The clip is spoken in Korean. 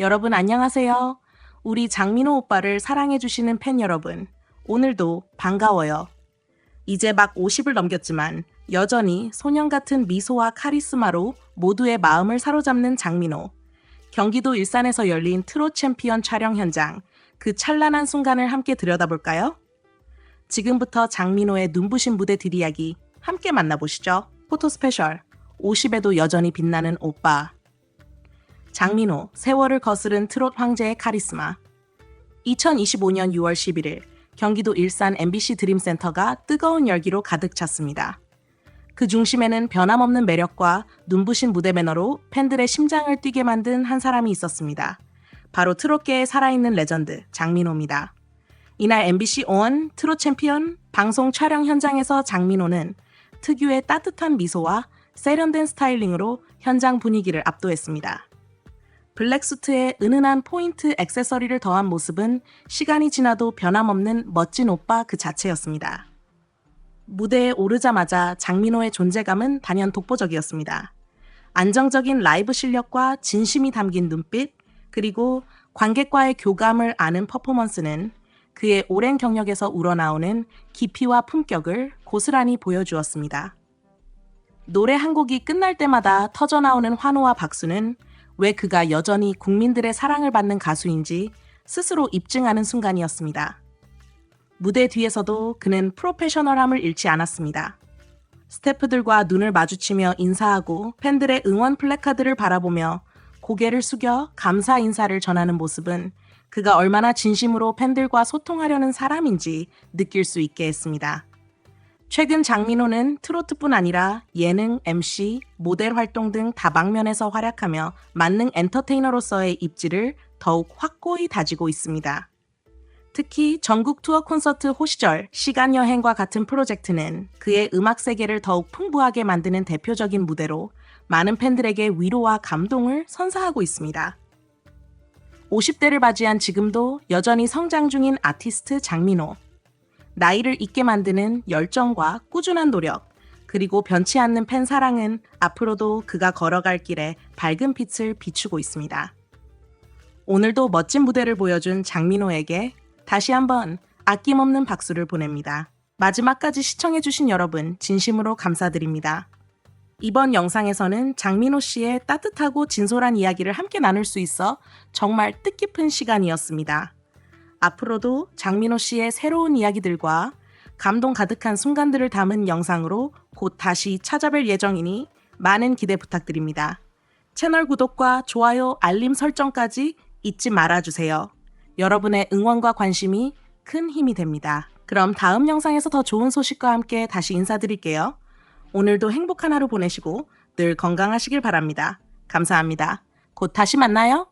여러분 안녕하세요. 우리 장민호 오빠를 사랑해주시는 팬 여러분, 오늘도 반가워요. 이제 막 50을 넘겼지만 여전히 소년 같은 미소와 카리스마로 모두의 마음을 사로잡는 장민호. 경기도 일산에서 열린 트롯 챔피언 촬영 현장, 그 찬란한 순간을 함께 들여다볼까요? 지금부터 장민호의 눈부신 무대 뒷이야기 함께 만나보시죠. 포토 스페셜 50에도 여전히 빛나는 오빠. 장민호, 세월을 거스른 트롯 황제의 카리스마. 2025년 6월 11일 경기도 일산 MBC 드림센터가 뜨거운 열기로 가득 찼습니다. 그 중심에는 변함없는 매력과 눈부신 무대 매너로 팬들의 심장을 뛰게 만든 한 사람이 있었습니다. 바로 트롯계의 살아있는 레전드 장민호입니다. 이날 MBC 온 트롯 챔피언 방송 촬영 현장에서 장민호는 특유의 따뜻한 미소와 세련된 스타일링으로 현장 분위기를 압도했습니다. 블랙수트에 은은한 포인트 액세서리를 더한 모습은 시간이 지나도 변함없는 멋진 오빠 그 자체였습니다. 무대에 오르자마자 장민호의 존재감은 단연 독보적이었습니다. 안정적인 라이브 실력과 진심이 담긴 눈빛, 그리고 관객과의 교감을 아는 퍼포먼스는 그의 오랜 경력에서 우러나오는 깊이와 품격을 고스란히 보여주었습니다. 노래 한 곡이 끝날 때마다 터져나오는 환호와 박수는 왜 그가 여전히 국민들의 사랑을 받는 가수인지 스스로 입증하는 순간이었습니다. 무대 뒤에서도 그는 프로페셔널함을 잃지 않았습니다. 스태프들과 눈을 마주치며 인사하고 팬들의 응원 플래카드를 바라보며 고개를 숙여 감사 인사를 전하는 모습은 그가 얼마나 진심으로 팬들과 소통하려는 사람인지 느낄 수 있게 했습니다. 최근 장민호는 트로트뿐 아니라 예능, MC, 모델 활동 등 다방면에서 활약하며 만능 엔터테이너로서의 입지를 더욱 확고히 다지고 있습니다. 특히 전국 투어 콘서트 호시절, 시간 여행과 같은 프로젝트는 그의 음악 세계를 더욱 풍부하게 만드는 대표적인 무대로 많은 팬들에게 위로와 감동을 선사하고 있습니다. 50대를 맞이한 지금도 여전히 성장 중인 아티스트 장민호. 나이를 잊게 만드는 열정과 꾸준한 노력, 그리고 변치 않는 팬 사랑은 앞으로도 그가 걸어갈 길에 밝은 빛을 비추고 있습니다. 오늘도 멋진 무대를 보여준 장민호에게 다시 한번 아낌없는 박수를 보냅니다. 마지막까지 시청해주신 여러분, 진심으로 감사드립니다. 이번 영상에서는 장민호 씨의 따뜻하고 진솔한 이야기를 함께 나눌 수 있어 정말 뜻깊은 시간이었습니다. 앞으로도 장민호 씨의 새로운 이야기들과 감동 가득한 순간들을 담은 영상으로 곧 다시 찾아뵐 예정이니 많은 기대 부탁드립니다. 채널 구독과 좋아요, 알림 설정까지 잊지 말아주세요. 여러분의 응원과 관심이 큰 힘이 됩니다. 그럼 다음 영상에서 더 좋은 소식과 함께 다시 인사드릴게요. 오늘도 행복한 하루 보내시고 늘 건강하시길 바랍니다. 감사합니다. 곧 다시 만나요.